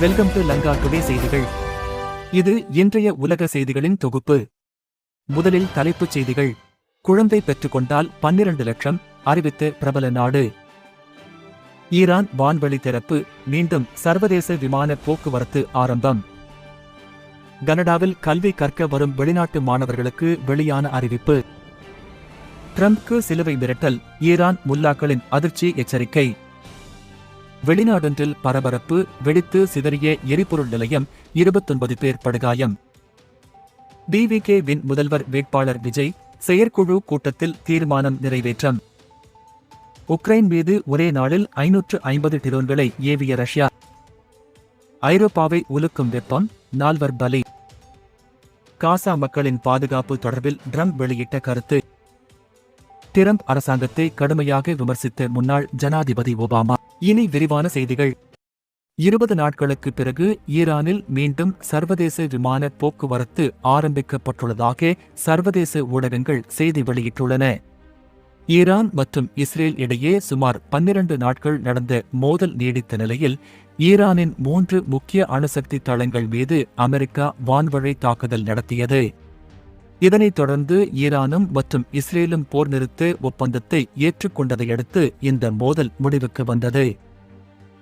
Welcome to Lanka today செய்திகள். இது இன்றைய உலக செய்திகளின் தொகுப்பு. முதலில் தலைப்புச் செய்திகள். குழந்தை பெற்றுக்கொண்டால் பன்னிரண்டு லட்சம் அறிவித்து பிரபல நாடு. ஈரான் வான்வழி திறப்பு மீண்டும் சர்வதேச விமான போக்குவரத்து ஆரம்பம். கனடாவில் கல்வி கற்க வரும் வெளிநாட்டு மாணவர்களுக்கு வெளியான அறிவிப்பு. ட்ரம்ப்க்கு சிலுவை மிரட்டல் ஈரான் முல்லாக்களின் அதிர்ச்சி எச்சரிக்கை. வெளிநாடொன்றில் பரபரப்பு வெடித்து சிதறிய எரிபொருள் நிலையம் இருபத்தொன்பது பேர் படுகாயம். டிவிகே வின் முதல்வர் வேட்பாளர் விஜய் செயற்குழு கூட்டத்தில் தீர்மானம் நிறைவேற்றம். உக்ரைன் மீது ஒரே நாளில் ஐநூற்று ஐம்பது டிரோன்களை ஏவிய ரஷ்யா. ஐரோப்பாவை உலுக்கும் வெப்பம் நால்வர் பலி. காசா மக்களின் பாதுகாப்பு தொடர்பில் ட்ரம்ப் வெளியிட்ட கருத்து. டிரம்ப் அரசாங்கத்தை கடுமையாக விமர்சித்த முன்னாள் ஜனாதிபதி ஒபாமா. இனி விரிவான செய்திகள். இருபது நாட்களுக்கு பிறகு ஈரானில் மீண்டும் சர்வதேச விமான போக்குவரத்து ஆரம்பிக்கப்பட்டுள்ளதாக சர்வதேச ஊடகங்கள் செய்தி வெளியிட்டுள்ளன. ஈரான் மற்றும் இஸ்ரேல் இடையே சுமார் பன்னிரண்டு நாட்கள் நடந்த மோதல் நீடித்த நிலையில் ஈரானின் மூன்று முக்கிய அணுசக்தி தளங்கள் மீது அமெரிக்கா வான்வழி தாக்குதல் நடத்தியது. இதனைத் தொடர்ந்து ஈரானும் மற்றும் இஸ்ரேலும் போர் நிறுத்த ஒப்பந்தத்தை ஏற்றுக்கொண்டதையடுத்து இந்த மோதல் முடிவுக்கு வந்தது.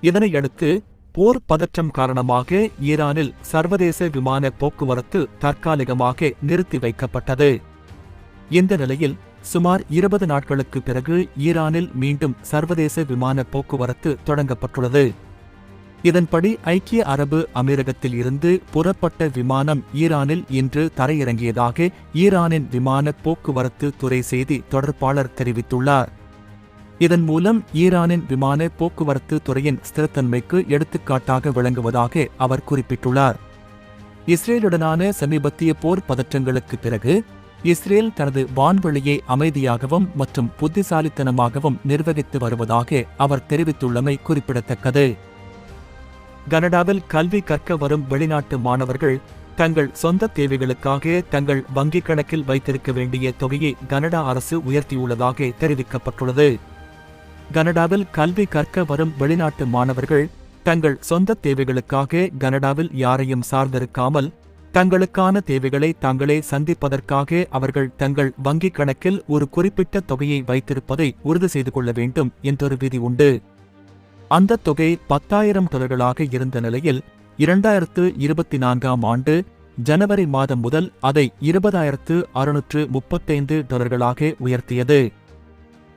இதனையடுத்து போர் பதற்றம் காரணமாக ஈரானில் சர்வதேச விமான போக்குவரத்து தற்காலிகமாக நிறுத்தி வைக்கப்பட்டது. இந்த நிலையில் சுமார் இருபது நாட்களுக்கு பிறகு ஈரானில் மீண்டும் சர்வதேச விமான போக்குவரத்து தொடங்கப்பட்டுள்ளது. இதன்படி ஐக்கிய அரபு அமீரகத்தில் இருந்து புறப்பட்ட விமானம் ஈரானில் இன்று தரையிறங்கியதாக ஈரானின் விமான போக்குவரத்து துறை செய்தி தொடர்பாளர் தெரிவித்துள்ளார். இதன் மூலம் ஈரானின் விமான போக்குவரத்து துறையின் ஸ்திரத்தன்மைக்கு எடுத்துக்காட்டாக விளங்குவதாக அவர் குறிப்பிட்டுள்ளார். இஸ்ரேலுடனான சமீபத்திய போர் பதற்றங்களுக்கு பிறகு இஸ்ரேல் தனது வான்வெளியை அமைதியாகவும் மற்றும் புத்திசாலித்தனமாகவும் நிர்வகித்து வருவதாக அவர் தெரிவித்துள்ளமை குறிப்பிடத்தக்கது. கனடாவில் கல்வி கற்க வரும் வெளிநாட்டு மாணவர்கள் தங்கள் சொந்த தேவைகளுக்காக தங்கள் வங்கிக் கணக்கில் வைத்திருக்க வேண்டிய தொகையை கனடா அரசு உயர்த்தியுள்ளதாக தெரிவிக்கப்பட்டுள்ளது. கனடாவில் கல்வி கற்க வரும் வெளிநாட்டு மாணவர்கள் தங்கள் சொந்த தேவைகளுக்காக கனடாவில் யாரையும் சார்ந்திருக்காமல் தங்களுக்கான தேவைகளை தாங்களே சந்திப்பதற்காக அவர்கள் தங்கள் வங்கிக் கணக்கில் ஒரு குறிப்பிட்ட தொகையை வைத்திருப்பதை உறுதி செய்து கொள்ள வேண்டும் என்றொரு விதி உண்டு. அந்த தொகை பத்தாயிரம் டாலர்களாக இருந்த நிலையில் இரண்டாயிரத்து இருபத்தி நான்காம் ஆண்டு ஜனவரி மாதம் முதல் அதை இருபதாயிரத்து அறுநூற்று முப்பத்தைந்து டாலர்களாக உயர்த்தியது.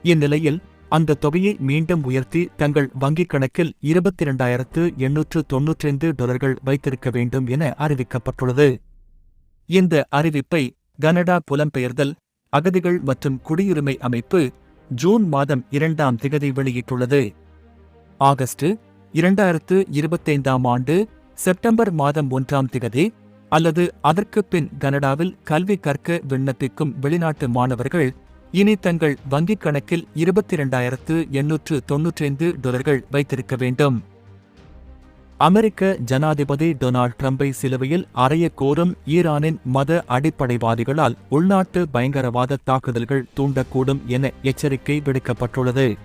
இந்நிலையில் அந்த தொகையை மீண்டும் உயர்த்தி தங்கள் வங்கிக் கணக்கில் இருபத்தி இரண்டாயிரத்து எண்ணூற்று தொன்னூற்றைந்து டாலர்கள் வைத்திருக்க வேண்டும் என அறிவிக்கப்பட்டுள்ளது. இந்த அறிவிப்பை கனடா புலம்பெயர்தல் அகதிகள் மற்றும் குடியுரிமை அமைப்பு ஜூன் மாதம் இரண்டாம் திகதி வெளியிட்டுள்ளது. ஆகஸ்ட் இரண்டாயிரத்து இருபத்தைந்தாம் ஆண்டு செப்டம்பர் மாதம் ஒன்றாம் திகதி அல்லது அதற்குப் பின் கனடாவில் கல்வி கற்க விண்ணப்பிக்கும் வெளிநாட்டு மாணவர்கள் இனி தங்கள் வங்கிக் கணக்கில் இருபத்தி இரண்டாயிரத்து எண்ணூற்று தொன்னூற்றைந்து டாலர்கள் வைத்திருக்க வேண்டும். அமெரிக்க ஜனாதிபதி டொனால்ட் ட்ரம்பை சிலுவையில் அறைய கோரும் ஈரானின் மத அடிப்படைவாதிகளால் உள்நாட்டு பயங்கரவாத தாக்குதல்கள் தூண்டக்கூடும் என எச்சரிக்கை விடுக்கப்பட்டுள்ளது.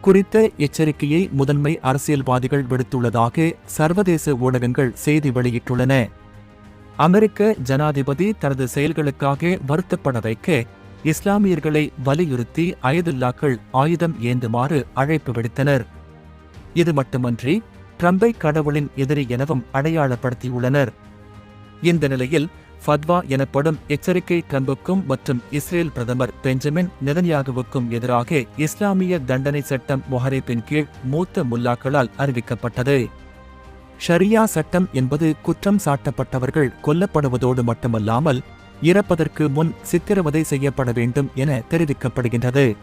குறித்த எச்சரிக்கையை முதன்மை அரசியல்வாதிகள் விடுத்துள்ளதாக சர்வதேச ஊடகங்கள் செய்தி வெளியிட்டுள்ளன. அமெரிக்க ஜனாதிபதி தனது செயல்களுக்காக வருத்தப்பட வைக்க இஸ்லாமியர்களை வலியுறுத்தி அயதுல்லாக்கள் ஆயுதம் ஏந்துமாறு அழைப்பு விடுத்தனர். இது மட்டுமன்றி ட்ரம்பை கடவுளின் எதிரி எனவும் அடையாளப்படுத்தியுள்ளனர். இந்த நிலையில் ஃபத்வா எனப்படும் எச்சரிக்கை ட்ரம்புக்கும் மற்றும் இஸ்ரேல் பிரதமர் பெஞ்சமின் நெதன்யாகுவுக்கும் எதிராக இஸ்லாமிய தண்டனை சட்டம் மொஹரேப்பின் கீழ் மூத்த முல்லாக்களால் அறிவிக்கப்பட்டது. ஷரியா சட்டம் என்பது குற்றம் சாட்டப்பட்டவர்கள் கொல்லப்படுவதோடு மட்டுமல்லாமல் இறப்பதற்கு முன் சித்திரவதை செய்யப்பட வேண்டும் என தெரிவிக்கப்படுகின்றது.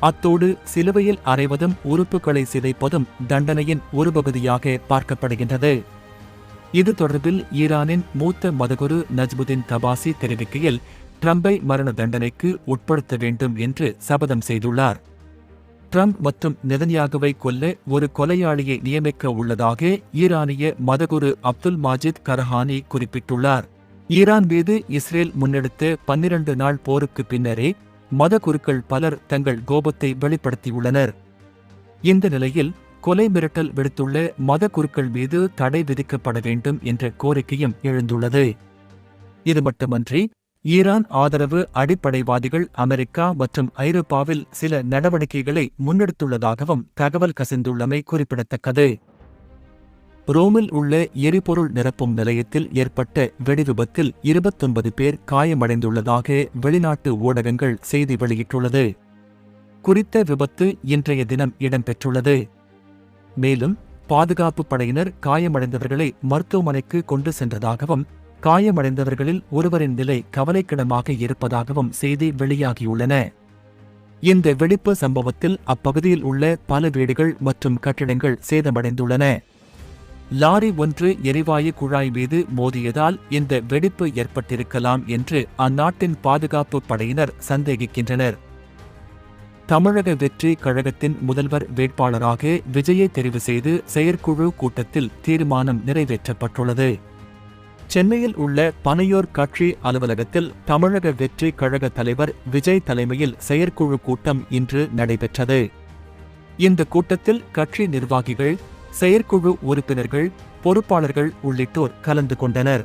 அத்தோடு சிலுவையில் அறைவதும் உறுப்புகளை சிதைப்பதும் தண்டனையின் ஒரு பகுதியாக பார்க்கப்படுகின்றது. இது தொடர்பில் ஈரானின் மூத்த மதகுரு நஜ்முதீன் தபாசி தெரிவிக்கையில் ட்ரம்பை மரண தண்டனைக்கு உட்படுத்த வேண்டும் என்று சபதம் செய்துள்ளார். ட்ரம்ப் மற்றும் நெதன்யாகுவை கொல்ல ஒரு கொலையாளியை நியமிக்க உள்ளதாக ஈரானிய மதகுரு அப்துல் மாஜித் கரஹானி குறிப்பிட்டுள்ளார். ஈரான் மீது இஸ்ரேல் முன்னெடுத்த பன்னிரண்டு நாள் போருக்கு பின்னரே மதகுருக்கள் பலர் தங்கள் கோபத்தை வெளிப்படுத்தியுள்ளனர். இந்த நிலையில் கொலை மிரட்டல் விடுத்துள்ள மத குருக்கள் மீது தடை விதிக்கப்பட வேண்டும் என்ற கோரிக்கையும் எழுந்துள்ளது. இது மட்டுமன்றி ஈரான் ஆதரவு அடிப்படைவாதிகள் அமெரிக்கா மற்றும் ஐரோப்பாவில் சில நடவடிக்கைகளை முன்னெடுத்துள்ளதாகவும் தகவல் கசிந்துள்ளமை குறிப்பிடத்தக்கது. ரோமில் உள்ள எரிபொருள் நிரப்பும் நிலையத்தில் ஏற்பட்ட வெடிவிபத்தில் இருபத்தொன்பது பேர் காயமடைந்துள்ளதாக வெளிநாட்டு ஊடகங்கள் செய்தி வெளியிட்டுள்ளது. குறித்த விபத்து இன்றைய தினம் இடம்பெற்றுள்ளது. மேலும் பாதுகாப்பு படையினர் காயமடைந்தவர்களை மருத்துவமனைக்கு கொண்டு சென்றதாகவும் காயமடைந்தவர்களில் ஒருவரின் நிலை கவலைக்கிடமாக இருப்பதாகவும் செய்தி வெளியாகியுள்ளன. இந்த வெடிப்பு சம்பவத்தில் அப்பகுதியில் உள்ள பல வீடுகள் மற்றும் கட்டிடங்கள் சேதமடைந்துள்ளன. லாரி ஒன்று எரிவாயு குழாய் மீது மோதியதால் இந்த வெடிப்பு ஏற்பட்டிருக்கலாம் என்று அந்நாட்டின் பாதுகாப்பு படையினர் சந்தேகிக்கின்றனர். தமிழக வெற்றி கழகத்தின் முதல்வர் வேட்பாளராக விஜயை தெரிவு செய்து செயற்குழு கூட்டத்தில் தீர்மானம் நிறைவேற்றப்பட்டுள்ளது. சென்னையில் உள்ள பனையூர் கட்சி அலுவலகத்தில் தமிழக வெற்றி கழக தலைவர் விஜய் தலைமையில் செயற்குழு கூட்டம் இன்று நடைபெற்றது. இந்த கூட்டத்தில் கட்சி நிர்வாகிகள் செயற்குழு உறுப்பினர்கள் பொறுப்பாளர்கள் உள்ளிட்டோர் கலந்து கொண்டனர்.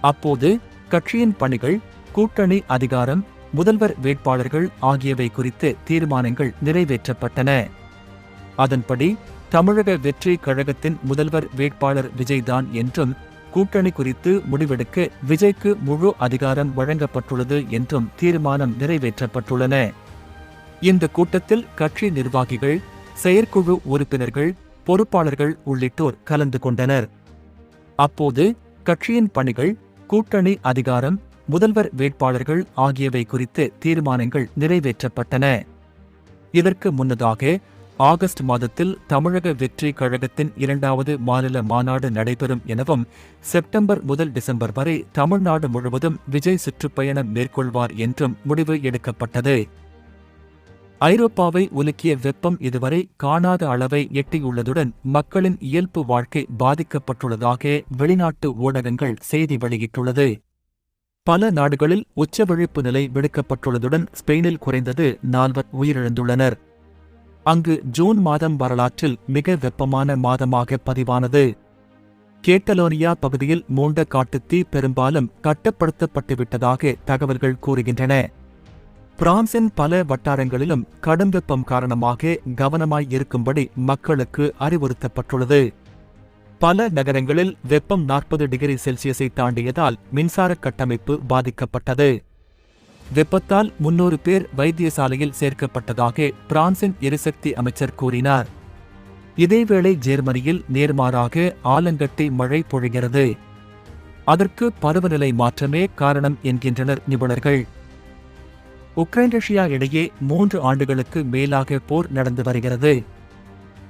அப்போது கட்சியின் பணிகள் கூட்டணி அதிகாரம் முதல்வர் வேட்பாளர்கள் ஆகியவை குறித்து தீர்மானங்கள் நிறைவேற்றப்பட்டன. அதன்படி தமிழக வெற்றி கழகத்தின் முதல்வர் வேட்பாளர் விஜய்தான் என்றும் கூட்டணி குறித்து முடிவெடுக்க விஜய்க்கு முழு அதிகாரம் வழங்கப்பட்டுள்ளது என்றும் தீர்மானம் நிறைவேற்றப்பட்டுள்ளன. இந்த கூட்டத்தில் கட்சி நிர்வாகிகள் செயற்குழு உறுப்பினர்கள் பொறுப்பாளர்கள் உள்ளிட்டோர் கலந்து கொண்டனர். அப்போது கட்சியின் பணிகள் கூட்டணி அதிகாரம் முதல்வர் வேட்பாளர்கள் ஆகியவை குறித்து தீர்மானங்கள் நிறைவேற்றப்பட்டன. இதற்கு முன்னதாக ஆகஸ்ட் மாதத்தில் தமிழக வெற்றி கழகத்தின் இரண்டாவது மாநில மாநாடு நடைபெறும் எனவும் செப்டம்பர் முதல் டிசம்பர் வரை தமிழ்நாடு முழுவதும் விஜய் சுற்றுப்பயணம் மேற்கொள்வார் என்றும் முடிவு எடுக்கப்பட்டது. ஐரோப்பாவை உலுக்கிய வெப்பம் இதுவரை காணாத அளவை எட்டியுள்ளதுடன் மக்களின் இயல்பு வாழ்க்கை பாதிக்கப்பட்டுள்ளதாக வெளிநாட்டு ஊடகங்கள் செய்தி வெளியிட்டுள்ளது. பல நாடுகளில் உச்சவிழிப்பு நிலை விடுக்கப்பட்டுள்ளதுடன் ஸ்பெயினில் குறைந்தது நால்வர் உயிரிழந்துள்ளனர். அங்கு ஜூன் மாதம் வரலாற்றில் மிக வெப்பமான மாதமாக பதிவானது. கேட்டலோனியா பகுதியில் மூண்ட காட்டுத்தீ பெரும்பாலும் கட்டுப்படுத்தப்பட்டுவிட்டதாக தகவல்கள் கூறுகின்றன. பிரான்சின் பல வட்டாரங்களிலும் கடும் வெப்பம் காரணமாக கவனமாய் இருக்கும்படி மக்களுக்கு அறிவுறுத்தப்பட்டுள்ளது. பல நகரங்களில் வெப்பம் நாற்பது டிகிரி செல்சியஸை தாண்டியதால் மின்சார கட்டமைப்பு பாதிக்கப்பட்டது. வெப்பத்தால் முன்னூறு பேர் வைத்தியசாலையில் சேர்க்கப்பட்டதாக பிரான்சின் எரிசக்தி அமைச்சர் கூறினார். இதேவேளை ஜெர்மனியில் நேர்மாறாக ஆலங்கட்டி மழை பொழிகிறது. அதற்கு பருவநிலை மாற்றமே காரணம் என்கின்றனர் நிபுணர்கள். உக்ரைன் ரஷ்யா இடையே மூன்று ஆண்டுகளுக்கு மேலாக போர் நடந்து வருகிறது.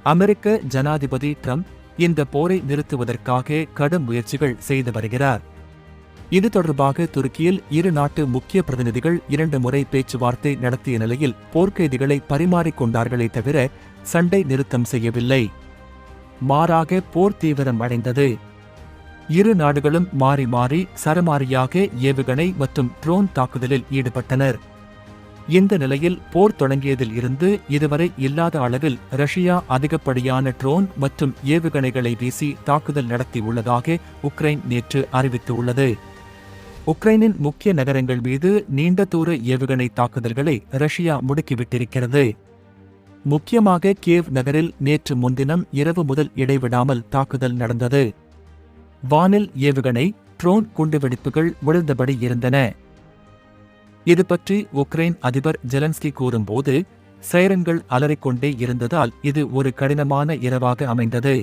அமெரிக்க ஜனாதிபதி ட்ரம்ப் இந்த போரை நிறுத்துவதற்காக கடும் முயற்சிகள் செய்து வருகிறார். இது தொடர்பாக துருக்கியில் இரு நாட்டு முக்கிய பிரதிநிதிகள் இரண்டு முறை பேச்சுவார்த்தை நடத்திய நிலையில் போர்க்கைதிகளை பரிமாறிக்கொண்டார்களே தவிர சண்டை நிறுத்தம் செய்யவில்லை. மாறாக போர் தீவிரம் அடைந்தது. இரு நாடுகளும் மாறி மாறி சரமாரியாக ஏவுகணை மற்றும் ட்ரோன் தாக்குதலில் ஈடுபட்டனர். இந்த நிலையில் போர் தொடங்கியதில் இருந்து இதுவரை இல்லாத அளவில் ரஷ்யா அதிகப்படியான ட்ரோன் மற்றும் ஏவுகணைகளை வீசி தாக்குதல் நடத்தியுள்ளதாக உக்ரைன் நேற்று அறிவித்துள்ளது. உக்ரைனின் முக்கிய நகரங்கள் மீது நீண்ட தூர ஏவுகணை தாக்குதல்களை ரஷ்யா முடுக்கிவிட்டிருக்கிறது. முக்கியமாக கேவ் நகரில் நேற்று முன்தினம் இரவு முதல் இடைவிடாமல் தாக்குதல் நடந்தது. வானில் ஏவுகணை ட்ரோன் குண்டுவெடிப்புகள் விழுந்தபடி இருந்தன. இது பற்றி உக்ரைன் அதிபர் ஜெலன்ஸ்கி கூறும்போது சைரன்கள் அலறிக்கொண்டே இருந்ததால் இது ஒரு கடினமான இரவாக அமைந்தது.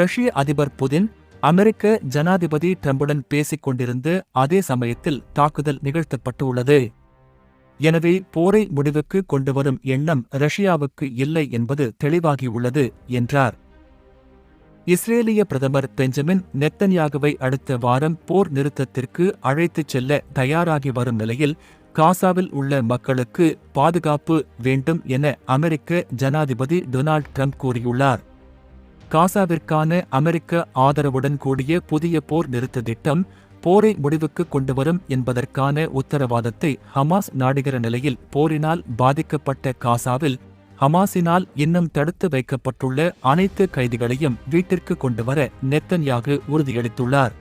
ரஷ்ய அதிபர் புதின் அமெரிக்க ஜனாதிபதி ட்ரம்புடன் பேசிக் கொண்டிருந்து அதே சமயத்தில் தாக்குதல் நிகழ்த்தப்பட்டுள்ளது. எனவே போரை முடிவுக்கு கொண்டுவரும் எண்ணம் ரஷ்யாவுக்கு இல்லை என்பது தெளிவாகியுள்ளது என்றார். இஸ்ரேலிய பிரதமர் பெஞ்சமின் நெத்தன்யாகுவை அடுத்த வாரம் போர் நிறுத்தத்திற்கு அழைத்துச் செல்ல தயாராகி வரும் நிலையில் காசாவில் உள்ள மக்களுக்கு பாதுகாப்பு வேண்டும் என அமெரிக்க ஜனாதிபதி டொனால்ட் ட்ரம்ப் கூறியுள்ளார். காசாவிற்கான அமெரிக்க ஆதரவுடன் கூடிய புதிய போர் நிறுத்த திட்டம் போரை முடிவுக்கு கொண்டுவரும் என்பதற்கான உத்தரவாதத்தை ஹமாஸ் நாடுகிற நிலையில் போரினால் பாதிக்கப்பட்ட காசாவில் ஹமாஸினால் இன்னும் தடுத்து வைக்கப்பட்டுள்ள அனைத்து கைதிகளையும் வீட்டிற்கு கொண்டுவர நெத்தன்யாகு உறுதியளித்துள்ளார்.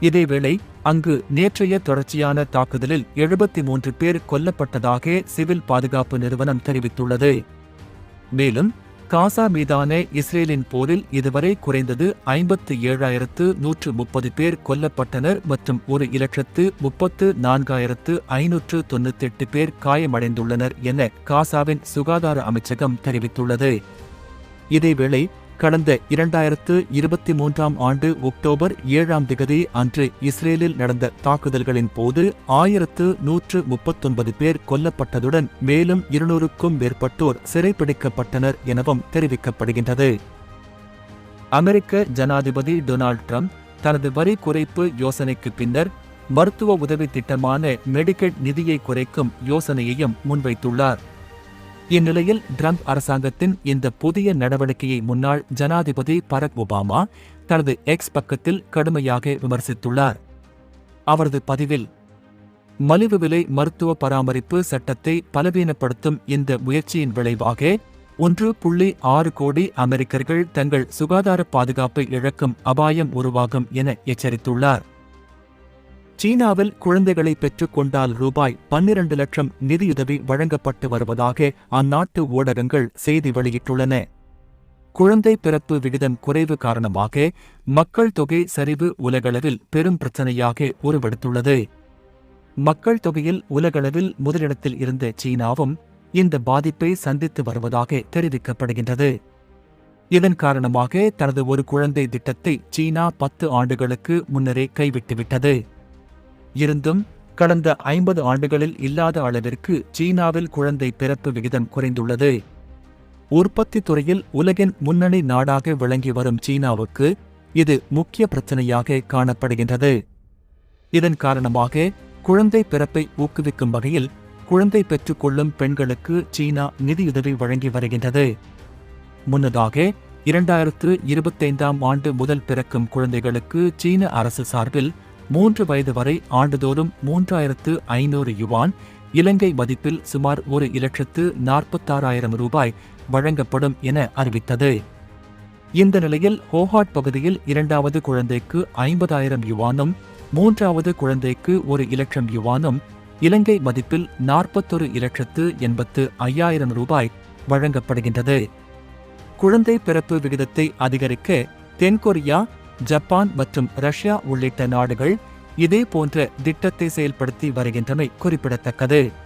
இதேவேளை அங்கு நேற்றைய தொடர்ச்சியான தாக்குதலில் எழுபத்தி மூன்று பேர் கொல்லப்பட்டதாக சிவில் பாதுகாப்பு நிறுவனம் தெரிவித்துள்ளது. மேலும் காசா மீதான இஸ்ரேலின் போரில் இதுவரை குறைந்தது ஐம்பத்து ஏழாயிரத்து நூற்று முப்பது பேர் கொல்லப்பட்டனர் மற்றும் ஒரு இலட்சத்து முப்பத்து நான்காயிரத்து ஐநூற்று தொண்ணூத்தி எட்டு பேர் காயமடைந்துள்ளனர் என காசாவின் சுகாதார அமைச்சகம் தெரிவித்துள்ளது. இதேவேளை கடந்த இரண்டாயிரத்து இருபத்தி மூன்றாம் ஆண்டு அக்டோபர் ஏழாம் திகதி அன்று இஸ்ரேலில் நடந்த தாக்குதல்களின் போது ஆயிரத்து நூற்று முப்பத்தொன்பது பேர் கொல்லப்பட்டதுடன் மேலும் இருநூறுக்கும் மேற்பட்டோர் சிறைப்பிடிக்கப்பட்டனர் எனவும் தெரிவிக்கப்படுகின்றது. அமெரிக்க ஜனாதிபதி டொனால்ட் ட்ரம்ப் தனது வரி குறைப்பு யோசனைக்கு பின்னர் மருத்துவ உதவி திட்டமான மெடிக்கெட் நிதியை குறைக்கும் யோசனையையும் முன்வைத்துள்ளார். இந்நிலையில் ட்ரம்ப் அரசாங்கத்தின் இந்த புதிய நடவடிக்கையை முன்னாள் ஜனாதிபதி பரக் ஒபாமா தனது எக்ஸ் பக்கத்தில் கடுமையாக விமர்சித்துள்ளார். அவரது பதிவில் மலிவு விலை மருத்துவ பராமரிப்பு சட்டத்தை பலவீனப்படுத்தும் இந்த முயற்சியின் விளைவாக ஒன்று புள்ளி ஆறு கோடி அமெரிக்கர்கள் தங்கள் சுகாதார பாதுகாப்பை இழக்கும் அபாயம் உருவாகும் என எச்சரித்துள்ளார். சீனாவில் குழந்தைகளை பெற்றுக்கொண்டால் ரூபாய் பன்னிரண்டு லட்சம் நிதியுதவி வழங்கப்பட்டு வருவதாக அந்நாட்டு ஊடகங்கள் செய்தி வெளியிட்டுள்ளன. குழந்தை பிறப்பு விகிதம் குறைவு காரணமாக மக்கள் தொகை சரிவு உலகளவில் பெரும் பிரச்சனையாக உருவெடுத்துள்ளது. மக்கள் தொகையில் உலகளவில் முதலிடத்தில் இருந்த சீனாவும் இந்த பாதிப்பை சந்தித்து வருவதாக தெரிவிக்கப்படுகின்றது. இதன் காரணமாக தனது ஒரு குழந்தை திட்டத்தை சீனா பத்து ஆண்டுகளுக்கு முன்னரே கைவிட்டுவிட்டது. இருந்தும் கடந்த ஐம்பது ஆண்டுகளில் இல்லாத அளவிற்கு சீனாவில் குழந்தை பிறப்பு விகிதம் குறைந்துள்ளது. உற்பத்தி துறையில் உலகின் முன்னணி நாடாக விளங்கி வரும் சீனாவுக்கு இது முக்கிய பிரச்சனையாக காணப்படுகின்றது. இதன் காரணமாக குழந்தை பிறப்பை ஊக்குவிக்கும் வகையில் குழந்தை பெற்றுக்கொள்ளும் பெண்களுக்கு சீனா நிதியுதவி வழங்கி வருகின்றது. முன்னதாக இரண்டாயிரத்து இருபத்தைந்தாம் ஆண்டு முதல் பிறக்கும் குழந்தைகளுக்கு சீன அரசு சார்பில் மூன்று வயது வரை ஆண்டுதோறும் மூன்றாயிரத்து ஐநூறு யுவான் இலங்கை மதிப்பில் சுமார் ஒரு இலட்சத்து நாற்பத்தாறாயிரம் ரூபாய் வழங்கப்படும் என அறிவித்தது. இந்த நிலையில் ஹோஹாட் பகுதியில் இரண்டாவது குழந்தைக்கு ஐம்பதாயிரம் யுவானும் மூன்றாவது குழந்தைக்கு ஒரு இலட்சம் யுவானும் இலங்கை மதிப்பில் நாற்பத்தொரு இலட்சத்து எண்பத்து ஐயாயிரம் ரூபாய் வழங்கப்படுகின்றது. குழந்தை பிறப்பு விகிதத்தை அதிகரிக்க தென்கொரியா ஜப்பான் மற்றும் ரஷ்யா உள்ளிட்ட நாடுகள் இதே போன்ற திட்டத்தை செயல்படுத்தி வருகின்றமை குறிப்பிடத்தக்கது.